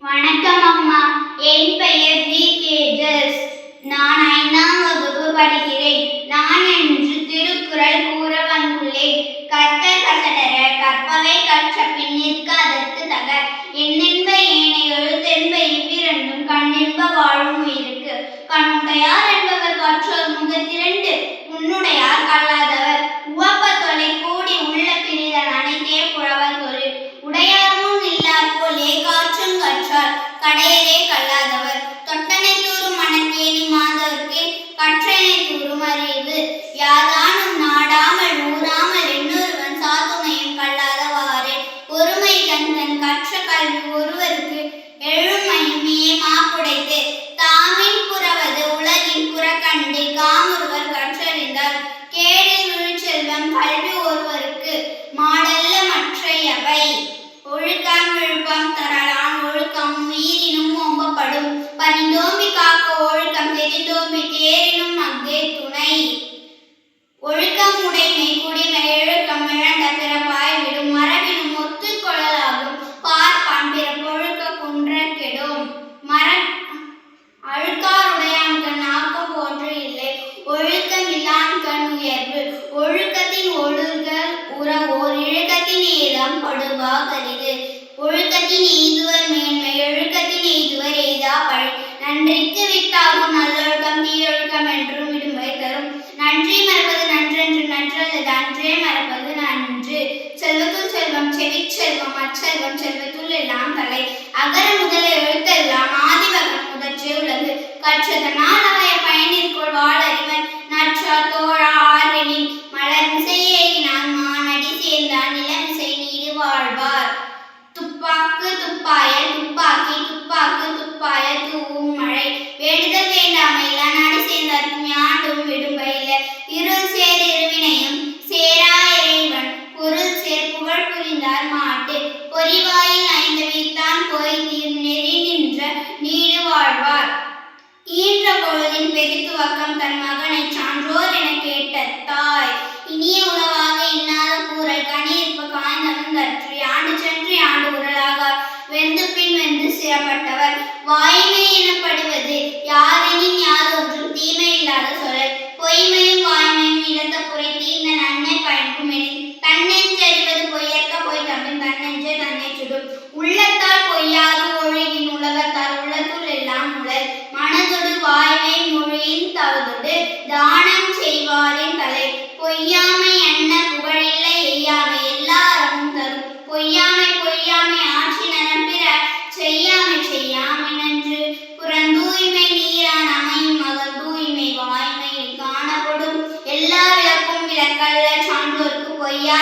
வணக்கம் அம்மா. என் பெயர் ஜி. கேஜஸ் நான் ஐந்தாம் வகுப்பு படிக்கிறேன். நான் என்று திருக்குறள் கூற வந்துள்ளேன். கற்க கசடர கற்பவை கற்ற பின் நிற்க அதற்கு தக என்னென்ப ஏனை எழுத்தென்ப இவ்விரண்டும் கண்ணென்ப வாழும் உயிருக்கு. கண்ணுடையார் என்பவர் கற்றோர் கல்வி ஒருவருக்கு எழும் ஏமா மாப்புடைத்து தாமின் புறவது உலகின் புறக்கண்டு காமொருவர் கற்றறிந்தார். கேடில் விழுச்செல்வம் கல்வி ஒருவருக்கு மாடல்ல மற்றையவை. ஒழுக்கம் விழுப்பம் தரலாம் ஒழுக்கம் உயிரினும் ஓம்பப்படும். பரிந்தோம்பி காக்க ஒழுக்கம் தெரிந்தோம்பி தேரின் நன்றிக்கு வித்தாகும் நல்லொழுக்கம் தீயொழுக்கம் என்றும் விடும்பை தரும் நன்றி மறப்பது நன்றென்று நன்றல்லது அன்றே மறப்பது நன்று. செல்வத்துள் செல்வம் செவிச்செல்வம் அச்செல்வம் செல்வத்துள் எல்லாம் தலை அகர முதல எழுத்தெல்லாம் ஆதிபகம் முதற்றே உள்ளது கற்றதனால் அவைய பயனிற்குள் வாழறிவன். நற்றா தோழா ஆரெனின் மலர் இசையை நான் மானடி சேர்ந்தான் நிலமிசை நீடு வாழ்வார். கொடிவாயில் ஐந்தவித்தான் போய்ந்தீர் நெறி நின்ற நீடு வாழ்வார். ஈன்ற பொழுதின் பெருத்துவக்கம் தன் மகனை சான்றோர் என கேட்ட தாய் இனிய உணவாக இன்னாத கூறல் கணியிருப்பு காய்ந்தவன் தற்று ஆண்டு சென்று ஆண்டு உரலாக வெந்து பின் வென்று சிறப்பட்டவர். வாயின் கொய்யா